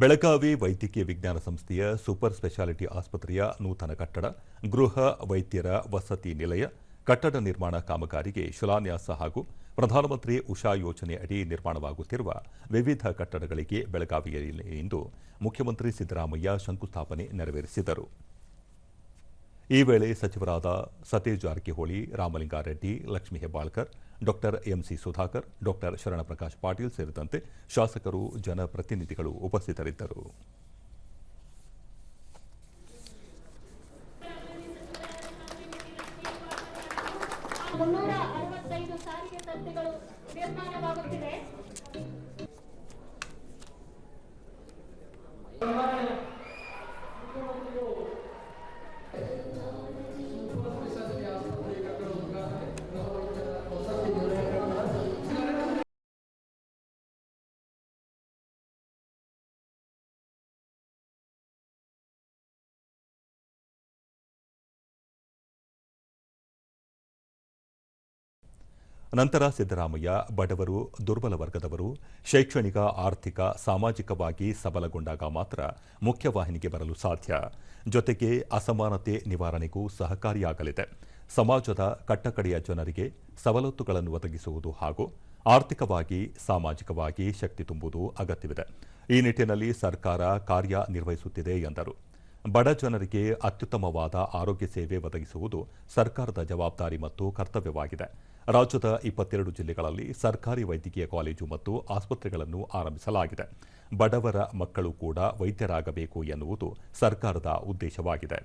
ಬೆಳಗಾವಿ ವೈದ್ಯಕೀಯ ವಿಜ್ಞಾನ ಸಂಸ್ಥೆಯ ಸೂಪರ್ ಸ್ಪೆಷಾಲಿಟಿ ಆಸ್ಪತ್ರೆಯ ನೂತನ ಕಟ್ಟಡ, ಗೃಹ ವೈದ್ಯರ ವಸತಿ ನಿಲಯ, ಕಟ್ಟಡ ನಿರ್ಮಾಣ ಕಾಮಗಾರಿಗೆ ಶಿಲಾನ್ಯಾಸ ಹಾಗೂ ಪ್ರಧಾನಮಂತ್ರಿ ಉಷಾ ಯೋಜನೆ ಅಡಿ ನಿರ್ಮಾಣವಾಗುತ್ತಿರುವ ವಿವಿಧ ಕಟ್ಟಡಗಳಿಗೆ ಬೆಳಗಾವಿಯಲ್ಲಿ ಇಂದು ಮುಖ್ಯಮಂತ್ರಿ ಸಿದ್ದರಾಮಯ್ಯ ಶಂಕುಸ್ಥಾಪನೆ ನೆರವೇರಿಸಿದರು. ಈ ವೇಳೆ ಸಚಿವರಾದ Satish Jarkiholi, Ramalinga Reddy, Lakshmi Hebbalkar doctor M C Sudhakar doctor Sharanprakash Patil ಸೇರಿದಂತೆ ಶಾಸಕರು ಜನಪ್ರತಿನಿಧಿಗಳು ಉಪಸ್ಥಿತರಿದ್ದರು. ಮುನ್ನೂರ ಅರವತ್ತೈದು ಸಾರಿಗೆ ಸಂಸ್ಥೆಗಳು ನಿರ್ಮಾಣವಾಗುತ್ತಿದೆ ನಂತರ ಸಿದ್ದರಾಮಯ್ಯ, ಬಡವರು, ದುರ್ಬಲ ವರ್ಗದವರು, ಶೈಕ್ಷಣಿಕ, ಆರ್ಥಿಕ, ಸಾಮಾಜಿಕವಾಗಿ ಸಬಲಗೊಂಡಾಗ ಮಾತ್ರ ಮುಖ್ಯವಾಹಿನಿಗೆ ಬರಲು ಸಾಧ್ಯ. ಜೊತೆಗೆ ಅಸಮಾನತೆ ನಿವಾರಣೆಗೂ ಸಹಕಾರಿಯಾಗಲಿದೆ. ಸಮಾಜದ ಕಟ್ಟಕಡೆಯ ಜನರಿಗೆ ಸವಲತ್ತುಗಳನ್ನು ಒದಗಿಸುವುದು ಹಾಗೂ ಆರ್ಥಿಕವಾಗಿ, ಸಾಮಾಜಿಕವಾಗಿ ಶಕ್ತಿ ತುಂಬುವುದು ಅಗತ್ಯವಿದೆ. ಈ ನಿಟ್ಟಿನಲ್ಲಿ ಸರ್ಕಾರ ಕಾರ್ಯನಿರ್ವಹಿಸುತ್ತಿದೆ ಎಂದರು. ಬಡ ಜನರಿಗೆ ಅತ್ಯುತ್ತಮವಾದ ಆರೋಗ್ಯ ಸೇವೆ ಒದಗಿಸುವುದು ಸರ್ಕಾರದ ಜವಾಬ್ದಾರಿ ಮತ್ತು ಕರ್ತವ್ಯವಾಗಿದೆ. ರಾಜ್ಯದ ಇಪ್ಪತ್ತೆರಡು ಜಿಲ್ಲೆಗಳಲ್ಲಿ ಸರ್ಕಾರಿ ವೈದ್ಯಕೀಯ ಕಾಲೇಜು ಮತ್ತು ಆಸ್ಪತ್ರೆಗಳನ್ನು ಆರಂಭಿಸಲಾಗಿದೆ. ಬಡವರ ಮಕ್ಕಳು ಕೂಡ ವೈದ್ಯರಾಗಬೇಕು ಎನ್ನುವುದು ಸರ್ಕಾರದ ಉದ್ದೇಶವಾಗಿದೆ.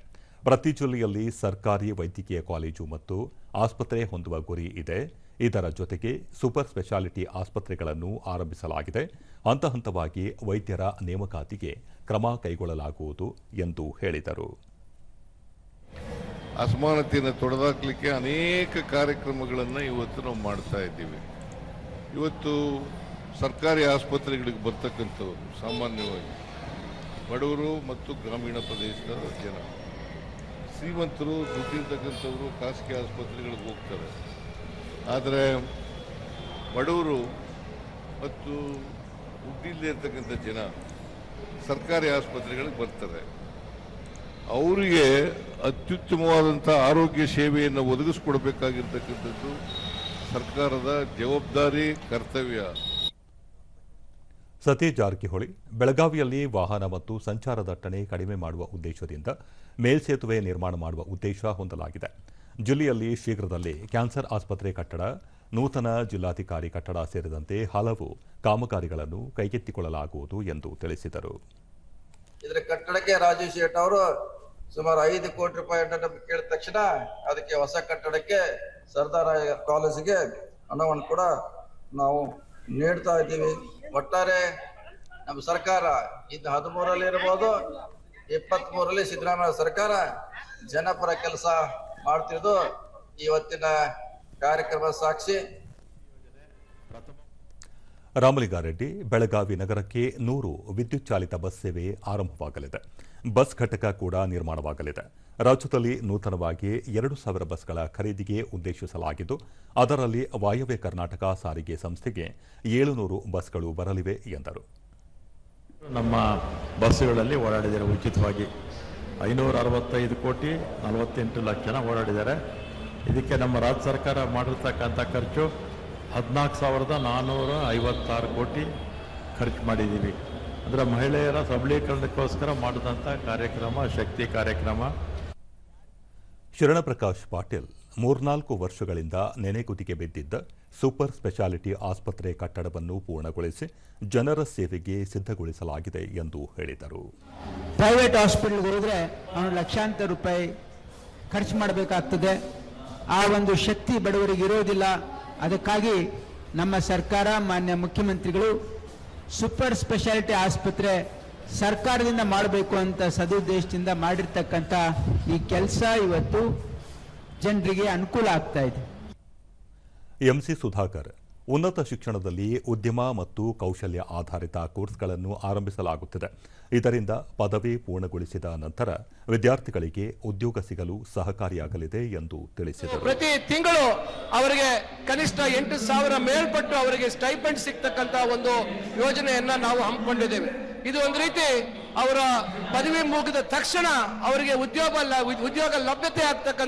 ಪ್ರತಿ ಜಿಲ್ಲೆಯಲ್ಲಿ ಸರ್ಕಾರಿ ವೈದ್ಯಕೀಯ ಕಾಲೇಜು ಮತ್ತು ಆಸ್ಪತ್ರೆ ಹೊಂದುವ ಗುರಿ ಇದೆ. ಇದರ ಜೊತೆಗೆ ಸೂಪರ್ ಸ್ಪೆಷಾಲಿಟಿ ಆಸ್ಪತ್ರೆಗಳನ್ನು ಆರಂಭಿಸಲಾಗಿದೆ. ಹಂತ ಹಂತವಾಗಿ ವೈದ್ಯರ ನೇಮಕಾತಿಗೆ ಕ್ರಮ ಕೈಗೊಳ್ಳಲಾಗುವುದು ಎಂದು ಹೇಳಿದರು. ಅಸಮಾನತೆಯನ್ನು ತೊಡೆದಾಕಲಿಕ್ಕೆ ಅನೇಕ ಕಾರ್ಯಕ್ರಮಗಳನ್ನು ಇವತ್ತು ನಾವು ಮಾಡ್ತಾ ಇದ್ದೀವಿ. ಇವತ್ತು ಸರ್ಕಾರಿ ಆಸ್ಪತ್ರೆಗಳಿಗೆ ಬರ್ತಕ್ಕಂಥವ್ರು ಸಾಮಾನ್ಯವಾಗಿ ಬಡವರು ಮತ್ತು ಗ್ರಾಮೀಣ ಪ್ರದೇಶದ ಜನ. ಶ್ರೀಮಂತರು ದುಡ್ಡಿರ್ತಕ್ಕಂಥವರು ಖಾಸಗಿ ಆಸ್ಪತ್ರೆಗಳಿಗೆ ಹೋಗ್ತಾರೆ. ಆದರೆ ಬಡವರು ಮತ್ತು ದುಡ್ಡಿಲ್ಲದೆ ಇರ್ತಕ್ಕಂಥ ಜನ ಸರ್ಕಾರಿ ಆಸ್ಪತ್ರೆಗಳಿಗೆ ಬರ್ತಾರೆ. ಅವರಿಗೆ ಅತ್ಯುತ್ತಮವಾದಂಥ ಆರೋಗ್ಯ ಸೇವೆಯನ್ನು ಒದಗಿಸ್ಕೊಡ್ಬೇಕಾಗಿರ್ತಕ್ಕಂಥದ್ದು ಸರ್ಕಾರದ ಜವಾಬ್ದಾರಿ, ಕರ್ತವ್ಯ. ಸತೀಶ್ ಜಾರಕಿಹೊಳಿ, ಬೆಳಗಾವಿಯಲ್ಲಿ ವಾಹನ ಮತ್ತು ಸಂಚಾರ ದಟ್ಟಣೆ ಕಡಿಮೆ ಮಾಡುವ ಉದ್ದೇಶದಿಂದ ಮೇಲ್ಸೇತುವೆ ನಿರ್ಮಾಣ ಮಾಡುವ ಉದ್ದೇಶ ಹೊಂದಲಾಗಿದೆ. ಜಿಲ್ಲೆಯಲ್ಲಿ ಶೀಘ್ರದಲ್ಲೇ ಕ್ಯಾನ್ಸರ್ ಆಸ್ಪತ್ರೆ ಕಟ್ಟಡ, ನೂತನ ಜಿಲ್ಲಾಧಿಕಾರಿ ಕಟ್ಟಡ ಸೇರಿದಂತೆ ಹಲವು ಕಾಮಗಾರಿಗಳನ್ನು ಕೈಗೆತ್ತಿಕೊಳ್ಳಲಾಗುವುದು ಎಂದು ತಿಳಿಸಿದರು. ಇದರ ಕಟ್ಟಡಕ್ಕೆ ರಾಜೇಶ್ ಶೇಟ್ ಅವರು ಸುಮಾರು ಐದು ಕೋಟಿ ರೂಪಾಯಿ ಕೇಳಿದ ತಕ್ಷಣ ಅದಕ್ಕೆ ಹೊಸ ಕಟ್ಟಡಕ್ಕೆ ಸರ್ದಾರ ಕಾಲೇಜಿಗೆ ಹಣವನ್ನು ಕೂಡ ನಾವು ನೀಡ್ತಾ ಇದ್ದೀವಿ. ಒಟ್ಟಾರೆ ನಮ್ಮ ಸರ್ಕಾರ ಇದು ಹದಿಮೂರಲ್ಲಿ ಇರ್ಬೋದು ಇಪ್ಪತ್ತ್ ಮೂರಲ್ಲಿ ಸಿದ್ದರಾಮಯ್ಯ ಸರ್ಕಾರ ಜನಪರ ಕೆಲಸ ಮಾಡ್ತಿರೋದು ಇವತ್ತಿನ ಕಾರ್ಯಕ್ರಮ ಸಾಕ್ಷಿ. ರಾಮಲಿಂಗಾರೆಡ್ಡಿ ಬೆಳಗಾವಿ ನಗರಕ್ಕೆ ನೂರು ವಿದ್ಯುತ್ ಚಾಲಿತ ಬಸ್ ಸೇವೆ ಆರಂಭವಾಗಲಿದೆ. ಬಸ್ ಘಟಕ ಕೂಡ ನಿರ್ಮಾಣವಾಗಲಿದೆ. ರಾಜ್ಯದಲ್ಲಿ ನೂತನವಾಗಿ ಎರಡು ಸಾವಿರ ಬಸ್ಗಳ ಖರೀದಿಗೆ ಉದ್ದೇಶಿಸಲಾಗಿದ್ದು ಅದರಲ್ಲಿ ವಾಯವ್ಯ ಕರ್ನಾಟಕ ಸಾರಿಗೆ ಸಂಸ್ಥೆಗೆ ಏಳುನೂರು ಬಸ್ಗಳು ಬರಲಿವೆ ಎಂದರು. ನಮ್ಮ ಬಸ್ಸುಗಳಲ್ಲಿ ಓಡಾಡಿದರೆ ಉಚಿತವಾಗಿ ಐನೂರ ಅರವತ್ತೈದು ಕೋಟಿ ನಲವತ್ತೆಂಟು ಲಕ್ಷ ಜನ ಓಡಾಡಿದ್ದಾರೆ ಇದಕ್ಕೆ ನಮ್ಮ ರಾಜ್ಯ ಸರ್ಕಾರ ಮಾಡಿರ್ತಕ್ಕಂಥ ಖರ್ಚು ಹದಿನಾಲ್ಕು ಸಾವಿರದ ನಾನ್ನೂರ ಐವತ್ತಾರು ಕೋಟಿ ಖರ್ಚು ಮಾಡಿದ್ದೀವಿ. ಅಂದರೆ ಮಹಿಳೆಯರ ಸಬಲೀಕರಣಕ್ಕೋಸ್ಕರ ಮಾಡಿದಂಥ ಕಾರ್ಯಕ್ರಮ, ಶಕ್ತಿ ಕಾರ್ಯಕ್ರಮ. ಶರಣಪ್ರಕಾಶ್ ಪಾಟೀಲ್ ಮೂರ್ನಾಲ್ಕು ವರ್ಷಗಳಿಂದ ನೆನೆಗುದಿಗೆ ಬಿದ್ದಿದ್ದ ಸೂಪರ್ ಸ್ಪೆಷಾಲಿಟಿ ಆಸ್ಪತ್ರೆ ಕಟ್ಟಡವನ್ನು ಪೂರ್ಣಗೊಳಿಸಿ ಜನರ ಸೇವೆಗೆ ಸಿದ್ಧಗೊಳಿಸಲಾಗಿದೆ ಎಂದು ಹೇಳಿದರು. ಪ್ರೈವೇಟ್ ಹಾಸ್ಪಿಟಲ್ಗೆ ಹೋದ್ರೆ ಅವನು ಲಕ್ಷಾಂತರ ರೂಪಾಯಿ ಖರ್ಚು ಮಾಡಬೇಕಾಗ್ತದೆ. ಆ ಒಂದು ಶಕ್ತಿ ಬಡವರಿಗೆ ಇರೋದಿಲ್ಲ. ಅದಕ್ಕಾಗಿ ನಮ್ಮ ಸರ್ಕಾರ, ಮಾನ್ಯ ಮುಖ್ಯಮಂತ್ರಿಗಳು ಸೂಪರ್ ಸ್ಪೆಷಾಲಿಟಿ ಆಸ್ಪತ್ರೆ ಸರ್ಕಾರದಿಂದ ಮಾಡಬೇಕು ಅಂತ ಸದುದ್ದೇಶದಿಂದ ಮಾಡಿರ್ತಕ್ಕಂಥ ಈ ಕೆಲಸ ಇವತ್ತು ಜನರಿಗೆ ಅನುಕೂಲ ಆಗ್ತಾ ಇದೆ. ಎಂಸಿ ಸುಧಾಕರ್ ಉನ್ನತ ಶಿಕ್ಷಣದಲ್ಲಿ ಉದ್ಯಮ ಮತ್ತು ಕೌಶಲ್ಯ ಆಧಾರಿತ ಕೋರ್ಸ್ಗಳನ್ನು ಆರಂಭಿಸಲಾಗುತ್ತಿದೆ. ಇದರಿಂದ ಪದವಿ ಪೂರ್ಣಗೊಳಿಸಿದ ನಂತರ ವಿದ್ಯಾರ್ಥಿಗಳಿಗೆ ಉದ್ಯೋಗ ಸಿಗಲು ಸಹಕಾರಿಯಾಗಲಿದೆ ಎಂದು ತಿಳಿಸಿದರು. ಪ್ರತಿ ತಿಂಗಳು ಅವರಿಗೆ ಕನಿಷ್ಠ ಎಂಟು ಸಾವಿರ ಮೇಲ್ಪಟ್ಟು ಅವರಿಗೆ ಸ್ಟೈಪೆಂಡ್ ಸಿಗ್ತಕ್ಕಂತಹ ಒಂದು ಯೋಜನೆಯನ್ನ ನಾವು ಹಮ್ಮಿಕೊಂಡಿದ್ದೇವೆ. ಇದು ಒಂದು ರೀತಿ ಅವರ ಪದವಿ ಮುಗಿದ ತಕ್ಷಣ ಅವರಿಗೆ ಉದ್ಯೋಗ ಉದ್ಯೋಗ ಲಭ್ಯತೆ ಆಗ್ತಕ್ಕಂಥ